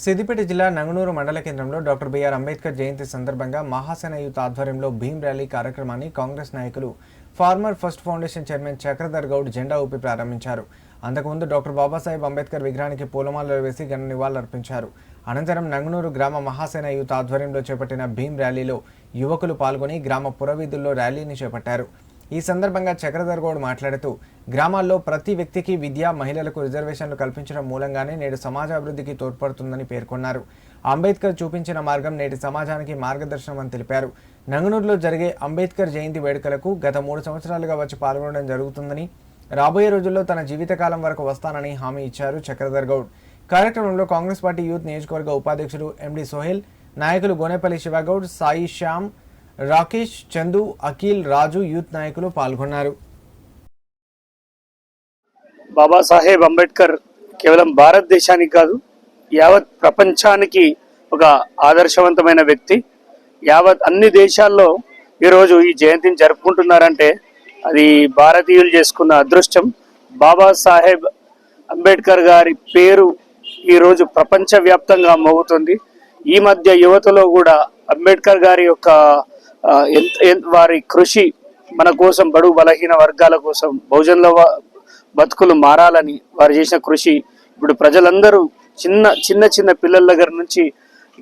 సిద్దిపేట జిల్లా నంగనూరు మండల కేంద్రంలో డాక్టర్ బిఆర్ అంబేద్కర్ జయంతి సందర్భంగా మహాసేన యూత్ ఆధ్వర్యంలో భీమ్ ర్యాలీ కార్యక్రమాన్ని కాంగ్రెస్ నాయకులు farmer first foundation chairman Chakradhar Goud జెండా ఊపి ప్రారంభించారు. అంతకుముందు డాక్టర్ బాబాసాహెబ్ అంబేద్కర్ విగ్రహానికి పూలమాలలు వేసి ఘన నివాళులర్పించారు. అనంతరం నంగనూరు గ్రామ మహాసేన యూత్ ఆధ్వర్యంలో చేపట్టిన భీమ్ ర్యాలీలో యువకులు పాల్గొని గ్రామ పురవీధుల్లో ర్యాలీని చేపట్టారు. ఈ సందర్భంగా చక్రధర్ గౌడ్ మాట్లాడుతూ గ్రామాల్లో ప్రతి వ్యక్తికి విద్య మహిళలకు రిజర్వేషన్లు కల్పించడం మూలంగానే నేడు సమాజ అభివృద్ధికి తోడ్పడుతుందని పేర్కొన్నారు. అంబేద్కర్ చూపించిన మార్గం నేటి సమాజానికి మార్గదర్శనం అని తెలిపారు. నంగనూరులో జరిగే అంబేద్కర్ జయంతి వేడుకలకు గత మూడు సంవత్సరాలుగా వచ్చి పాల్గొనడం జరుగుతుందని రాబోయే రోజుల్లో తన జీవితకాలం వరకు వస్తానని హామీ ఇచ్చారు చక్రధర్ గౌడ్. కార్యక్రమంలో కాంగ్రెస్ పార్టీ యూత్ నియోజకవర్గ ఉపాధ్యక్షుడు ఎండి సోహెల్ నాయకులు గోనేపల్లి శివగౌడ్ సాయి శ్యామ్ రాకేష్ చందు అఖిల్ రాజు యూత్ నాయకులు పాల్గొన్నారు. బాబాసాహెబ్ అంబేద్కర్ కేవలం భారతదేశానికి కాదు యావత్ ప్రపంచానికి ఒక ఆదర్శవంతమైన వ్యక్తి. యావత్ అన్ని దేశాల్లో ఈరోజు ఈ జయంతిని జరుపుకుంటున్నారంటే అది భారతీయులు చేసుకున్న అదృష్టం. బాబాసాహెబ్ అంబేద్కర్ గారి పేరు ఈరోజు ప్రపంచవ్యాప్తంగా మోగుతుంది. ఈ మధ్య యువతలో కూడా అంబేద్కర్ గారి యొక్క వారి కృషి మన కోసం బడుగు బలహీన వర్గాల కోసం బహుజనుల బతుకులు మారాలని వారు చేసిన కృషి. ఇప్పుడు ప్రజలందరూ చిన్న చిన్న చిన్న పిల్లల దగ్గర నుంచి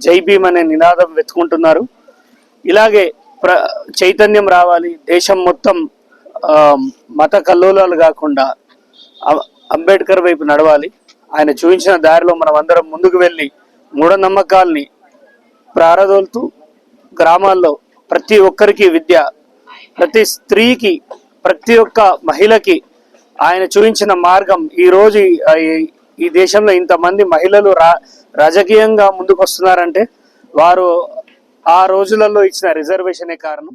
జై భీమ్ అనే నినాదం వెతుకుంటున్నారు. ఇలాగే ప్ర చైతన్యం రావాలి. దేశం మొత్తం మత కల్లోలాలు కాకుండా అంబేద్కర్ వైపు నడవాలి. ఆయన చూపించిన దారిలో మనం అందరం ముందుకు వెళ్ళి మూఢనమ్మకాల్ని ప్రారదోలుతూ గ్రామాల్లో ప్రతి ఒక్కరికి విద్య ప్రతి స్త్రీకి ప్రతి ఒక్క మహిళకి ఆయన చూపించిన మార్గం ఈరోజు ఈ- ఈ- ఈ దేశంలో ఇంతమంది మహిళలు రా రాజకీయంగా ముందుకు వస్తున్నారంటే వారు ఆ రోజులలో ఇచ్చిన రిజర్వేషనే కారణం.